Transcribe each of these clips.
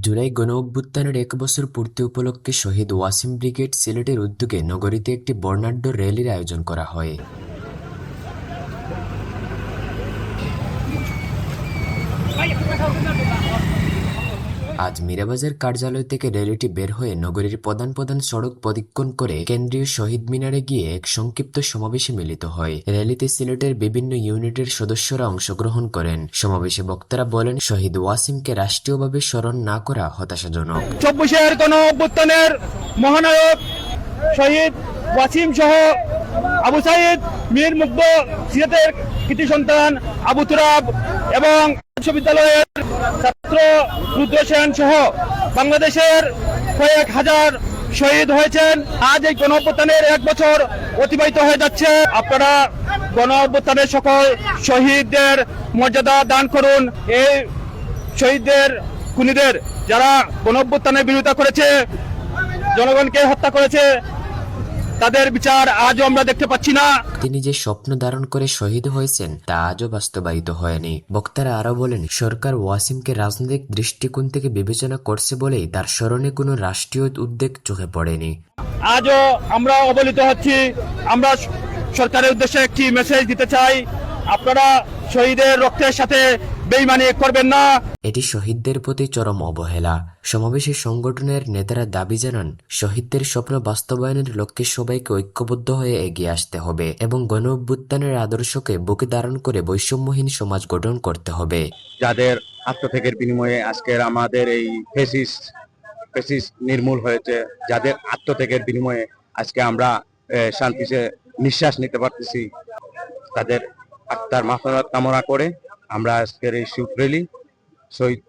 জুলাই গণ অভ্যুত্থানের এক বছর পূর্তি উপলক্ষে শহীদ ওয়াসিম ব্রিগেড সিলেটের উদ্যোগে নগরীতে একটি বর্ণাঢ্য র্যালির আয়োজন করা হয়। আজ মীরাবাজার কার্যালয় থেকে র্যালিটি বের হয়ে নগরীর প্রধান প্রধান সড়ক প্রদক্ষিণ করে কেন্দ্রীয় শহীদ মিনারে গিয়ে এক সংক্ষিপ্ত সমাবেশে মিলিত হয়। র্যালিতে সিলেটের বিভিন্ন ইউনিটের সদস্যরা অংশগ্রহণ করেন। সমাবেশে বক্তারা বলেন, শহীদ ওয়াসিমকে রাষ্ট্রীয়ভাবে স্মরণ না করা হতাশাজনক। চব্বিশের গণ অভ্যুত্থানের মহানায়ক শহীদ ওয়াসিম সহ আবু সাইদ মীর মুগ্ধ সিরাতের কৃতি সন্তান আবু তুরাব এবং বিশ্ববিদ্যালয়ের ছাত্র রুদ্র সেন সহ বাংলাদেশের কয়েক হাজার শহীদ হয়েছেন। আজ এই গণ এক বছর অতিবাহিত হয়ে যাচ্ছে। আপনারা গণ সকল শহীদদের মর্যাদা দান করুন। এই শহীদদের, খুনিদের যারা গণঅভ্যুত্থানের বিরোধিতা করেছে, জনগণকে হত্যা করেছে তাদের বিচার আজও আমরা দেখতে পাচ্ছি না। তিনি যে স্বপ্ন ধারণ করে শহীদ হয়েছেন তা আজও বাস্তবায়িত হয়নি। বক্তারা আরও বলেন সরকার ওয়াসিমকে রাজনৈতিক দৃষ্টিকোণ থেকে বিবেচনা করছে বলেই তার স্মরণে কোনো রাষ্ট্রীয় উদ্বেগ চোখে পড়েনি। আজও আমরা অবলিত হচ্ছি। আমরা সরকারের উদ্দেশ্যে একটি মেসেজ দিতে চাই। আপনারা শহীদের রক্তের সাথে বেইমানি করবেন না। এটি শহীদদের প্রতি চরম অবহেলা। সমাবেশে সংগঠনের নেতারা দাবি জানান শহীদদের স্বপ্ন বাস্তবায়নের লক্ষ্যে সবাইকে ঐক্যবদ্ধ হয়ে এগিয়ে আসতে হবে এবং গণ অভ্যুত্থানের আদর্শকে বুকে ধারণ করে বৈষম্যহীন সমাজ গঠন করতে হবে। যাদের আত্মত্যাগের বিনিময়ে আজকের আমাদের এই ফেসিস ফেসিস নির্মূল হয়েছে যাদের আত্মত্যাগের বিনিময়ে আজকে আমরা শান্তিতে নিঃশ্বাস নিতে পারতেছি তাদের আত্মার মাফারাত কামনা করে আমরা আজকের এই শুট র্যালি শহীদ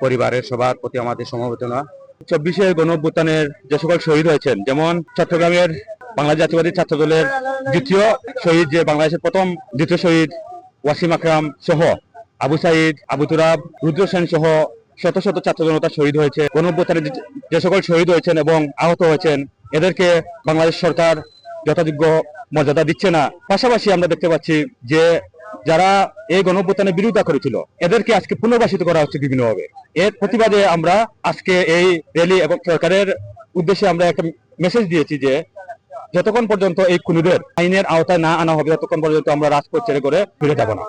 পরিবারের সবার প্রতি আমাদের সমবেদনা। চব্বিশে গণ অভ্যুত্থানের যে সকল শহীদ হয়েছেন, যেমন চট্টগ্রামের বাংলা জাতীয়বাদী ছাত্র দলের দ্বিতীয় শহীদ, যে বাংলাদেশের প্রথম দ্বিতীয় শহীদ, ওয়াসিম আকরাম সহ, আবু সাইদ, আবু তুরাব, রুদ্র সেন সহ শত শত ছাত্র জনতা শহীদ হয়েছে। গণঅভ্যুত্থানে যে- যে সকল শহীদ হয়েছেন এবং আহত হয়েছেন, এদেরকে বাংলাদেশ সরকার যথাযোগ্য মর্যাদা দিচ্ছে না। পাশাপাশি আমরা দেখতে পাচ্ছি যে যারা এই গণপ্রত্যানের বিরোধিতা করেছিল, এদেরকে আজকে পুনর্বাসিত করা হচ্ছে বিভিন্নভাবে। এর প্রতিবাদে আমরা আজকে এই র্যালি এবং সরকারের উদ্দেশ্যে আমরা একটা মেসেজ দিয়েছি যে, যতক্ষণ পর্যন্ত এই খুনিদের আইনের আওতায় না আনা হবে, ততক্ষণ পর্যন্ত আমরা রাজপথ ছেড়ে করে ফিরে যাব না।